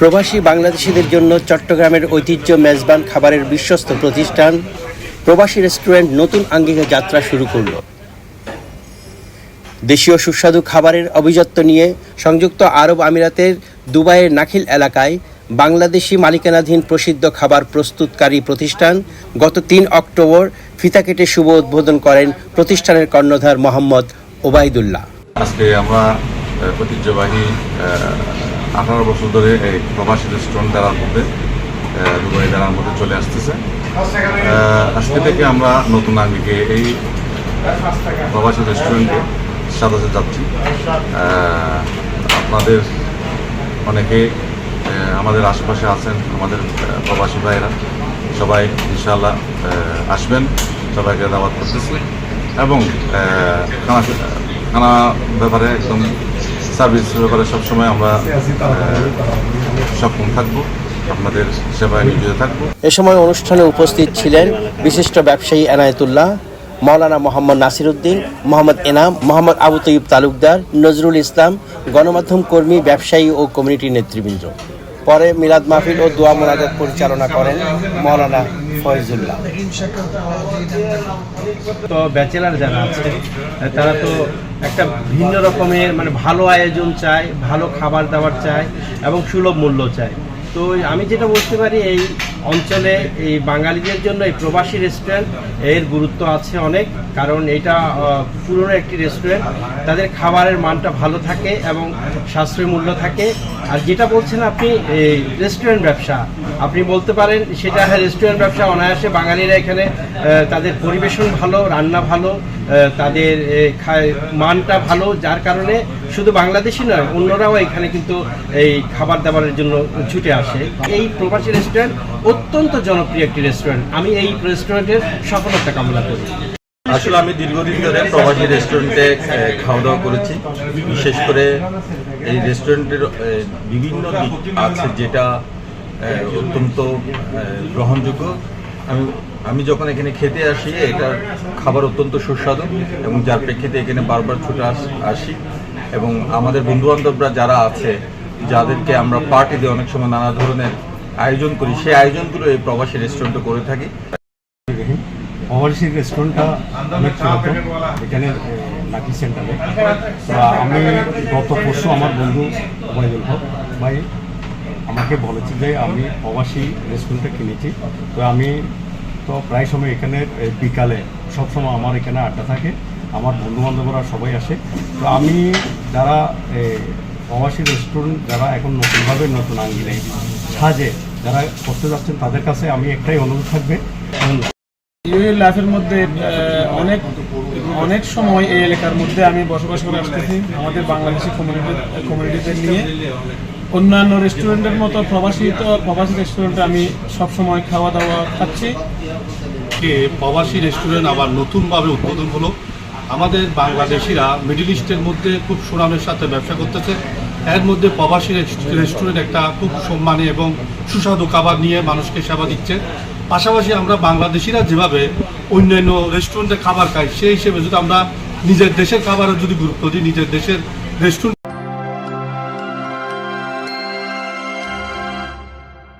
প্রবাসী বাংলাদেশিদের জন্য চট্টগ্রামের ঐতিহ্য মেজবান খাবারের বিশ্বস্ত প্রতিষ্ঠান প্রবাসী রেস্টুরেন্ট নতুন আঙ্গিকে যাত্রা শুরু করল। দেশীয় সুস্বাদু খাবারের অভিজাত্য নিয়ে সংযুক্ত আরব আমিরাতের দুবাইয়ের নাখিল এলাকায় বাংলাদেশি মালিকানাধীন প্রসিদ্ধ খাবার প্রস্তুতকারী প্রতিষ্ঠান গত তিন অক্টোবর ফিতা কেটে শুভ উদ্বোধন করেন প্রতিষ্ঠানের কর্ণধার মোহাম্মদ ওবায়দুল্লাহ। আজকে আমরা ঐতিহ্যবাহী আঠারো বছর ধরে এই প্রবাসী রেস্টুরেন্ট দ্বারার মধ্যে দুবাই দ্বারার মধ্যে চলে আসতেছে। আজকে থেকে আমরা নতুন আঙ্গিকে এই প্রবাসী রেস্টুরেন্টে সাজাতে যাচ্ছি। আপনাদের অনেকে আমাদের আশেপাশে আছেন আমাদের প্রবাসী ভাইয়েরা। সবাই ইনশাআল্লাহ আহ, আসবেন সবাইকে দাওয়াত করতেছি। এবং খানা খানা ব্যাপারে একদম সার্ভিস ব্যাপারে সবসময় আমরা সক্ষম থাকব আপনাদের সেবায় নিয়োজিত থাকব। এ সময় অনুষ্ঠানে উপস্থিত ছিলেন বিশিষ্ট ব্যবসায়ী এনায়েতুল্লাহ মৌলানা মোহাম্মদ নাসিরুদ্দিন মোহাম্মদ এনাম মোহাম্মদ আবু তৈব তালুকদার নজরুল ইসলাম গণমাধ্যম কর্মী ব্যবসায়ী ও কমিউনিটি নেতৃবৃন্দ। পরে মিলাদ মাহফিল ও দোয়া মোনাজাত পরিচালনা করেন মৌলানা ফয়জুল্লাহ। তো ব্যাচেলার যারা আছে তারা তো একটা ভিন্ন রকমের মানে ভালো আয়োজন চায়, ভালো খাবার দাবার চায় এবং সুলভ মূল্য চায়। তো আমি যেটা বলতে পারি, এই অঞ্চলে এই বাঙালিদের জন্য এই প্রবাসী রেস্টুরেন্টের গুরুত্ব আছে অনেক, কারণ এটা পুরনো একটি রেস্টুরেন্ট তাদের খাবারের মানটা ভালো থাকে এবং সাশ্রয়ী মূল্য থাকে। আর যেটা বলছেন আপনি, এই রেস্টুরেন্ট ব্যবসা। আপনি বলতে পারেন, সেটা হ্যাঁ রেস্টুরেন্ট ব্যবসা অনায়াসে বাঙালিরা এখানে তাদের পরিবেশন ভালো, রান্না ভালো তাদের মানটা ভালো, যার কারণে শুধু বাংলাদেশি নয়, অন্যরাও এখানে কিন্তু এই খাবার দাবারের জন্য ছুটে আসে। এই প্রবাসী রেস্টুরেন্ট অত্যন্ত জনপ্রিয় একটি রেস্টুরেন্ট আমি এই রেস্টুরেন্টের সফলতা কামনা করি আসলে আমি দীর্ঘদিন ধরে প্রবাসী রেস্টুরেন্টে খাওয়া দাওয়া করেছি। বিশেষ করে এই রেস্টুরেন্টের বিভিন্ন দিক আছে যেটা অত্যন্ত গ্রহণযোগ্য। আমি আমি যখন এখানে খেতে আসি, এটার খাবার অত্যন্ত সুস্বাদু এবং যার প্রেক্ষিতে এখানে বারবার ছুটে আসি। এবং আমাদের বন্ধুবান্ধবরা যারা আছে যাদেরকে আমরা পার্টিতে অনেক সময় নানা ধরনের আয়োজন করি, সেই আয়োজনগুলো এই প্রবাসী রেস্টুরেন্টে করে থাকি। ওভারসিজ রেস্টুরেন্টটা অনেক এখানে নাকি সেন্টারে তো আমি গত পরশু আমার বন্ধু ওবায়দুল হক ভাই আমাকে বলেছে যে আমি প্রবাসী রেস্টুরেন্টটা কিনেছি। তো আমি তো প্রায় সময় এখানে বিকালে সবসময় আমার এখানে আড্ডা থাকে, আমার বন্ধু বান্ধবরা সবাই আসে। তো আমি যারা প্রবাসী রেস্টুরেন্ট যারা এখন নতুনভাবে নতুন আঙ্গিলে সাজে যারা করতে যাচ্ছেন তাদের কাছে আমি একটাই অনুরোধ থাকবে। ইউএ লাইফের মধ্যে অনেক অনেক সময় এই এলাকার মধ্যে আমি বসবাস করে আসতেছি। আমাদের বাংলাদেশি কমিউনিটি কমিউনিটিদের নিয়ে। অন্যান্য রেস্টুরেন্টের মতো প্রবাসী তো প্রবাসী রেস্টুরেন্টে আমি সবসময় খাওয়া দাওয়া খাচ্ছি প্রবাসী রেস্টুরেন্ট আবার নতুনভাবে উদ্বোধন হলো। আমাদের বাংলাদেশিরা মিডিল ইস্টের মধ্যে খুব সুনামের সাথে ব্যবসা করতেছে। এর মধ্যে প্রবাসী রেস্টুরেন্ট একটা খুব সম্মানী এবং সুস্বাদু খাবার নিয়ে মানুষকে সেবা দিচ্ছে। পাশাপাশি আমরা বাংলাদেশিরা যেভাবে অন্যান্য রেস্টুরেন্টে খাবার খাই, সেই হিসেবে যদি আমরা নিজের দেশের খাবারের যদি গুরুত্ব দিই, নিজের দেশের রেস্টুরেন্ট